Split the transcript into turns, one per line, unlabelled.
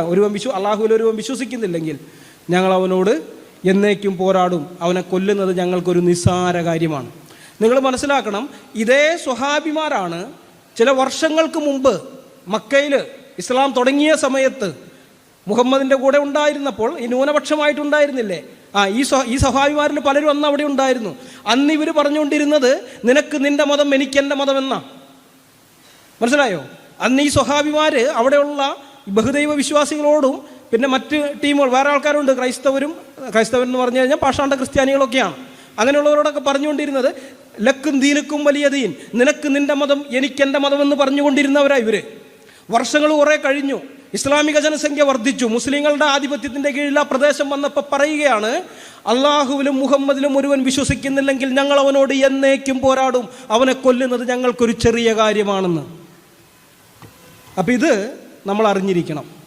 ഒരുവൻ വിശ്വ അള്ളാഹുവിൽ ഒരുവൻ വിശ്വസിക്കുന്നില്ലെങ്കിൽ ഞങ്ങൾ അവനോട് എന്നേക്കും പോരാടും. അവനെ കൊല്ലുന്നത് ഞങ്ങൾക്കൊരു നിസ്സാര കാര്യമാണ്. നിങ്ങൾ മനസ്സിലാക്കണം ഇതേ സ്വഹാബിമാരാണ് ചില വർഷങ്ങൾക്ക് മുമ്പ് മക്കയിൽ ഇസ്ലാം തുടങ്ങിയ സമയത്ത് മുഹമ്മദിന്റെ കൂടെ ഉണ്ടായിരുന്നപ്പോൾ ഈ ന്യൂനപക്ഷമായിട്ടുണ്ടായിരുന്നില്ലേ? ആ ഈ സ്വ ഈ സ്വഹാബിമാരിൽ പലരും അന്ന് അവിടെ ഉണ്ടായിരുന്നു. അന്ന് ഇവർ പറഞ്ഞുകൊണ്ടിരുന്നത് നിനക്ക് നിന്റെ മതം എനിക്ക് എന്റെ മതം എന്നാ? മനസ്സിലായോ? അന്ന് ഈ സ്വഹാബിമാർ അവിടെയുള്ള ബഹുദൈവ വിശ്വാസികളോടും പിന്നെ മറ്റ് ടീമുകൾ വേറെ ആൾക്കാരുണ്ട് ക്രൈസ്തവരും ക്രൈസ്തവരെന്ന് പറഞ്ഞു കഴിഞ്ഞാൽ പാഷാണ്ട ക്രിസ്ത്യാനികളൊക്കെയാണ്. അങ്ങനെയുള്ളവരോടൊക്കെ പറഞ്ഞുകൊണ്ടിരുന്നത് ലക്കും ദീനക്കും വലിയ ദീൻ നിനക്ക് നിന്റെ മതം എനിക്ക് എന്റെ മതം എന്ന് പറഞ്ഞുകൊണ്ടിരുന്നവരാ ഇവർ വർഷങ്ങൾ കുറേ കഴിഞ്ഞു ഇസ്ലാമിക ജനസംഖ്യ വർദ്ധിച്ചു മുസ്ലിങ്ങളുടെ ആധിപത്യത്തിന്റെ കീഴിൽ ആ പ്രദേശം വന്നപ്പോൾ പറയുകയാണ് അള്ളാഹുവിലും മുഹമ്മദിലും ഒരുവൻ വിശ്വസിക്കുന്നില്ലെങ്കിൽ ഞങ്ങൾ അവനോട് എന്നേക്കും പോരാടും അവനെ കൊല്ലുന്നത് ഞങ്ങൾക്കൊരു ചെറിയ കാര്യമാണെന്ന്. അപ്പം ഇത് നമ്മൾ അറിഞ്ഞിരിക്കണം.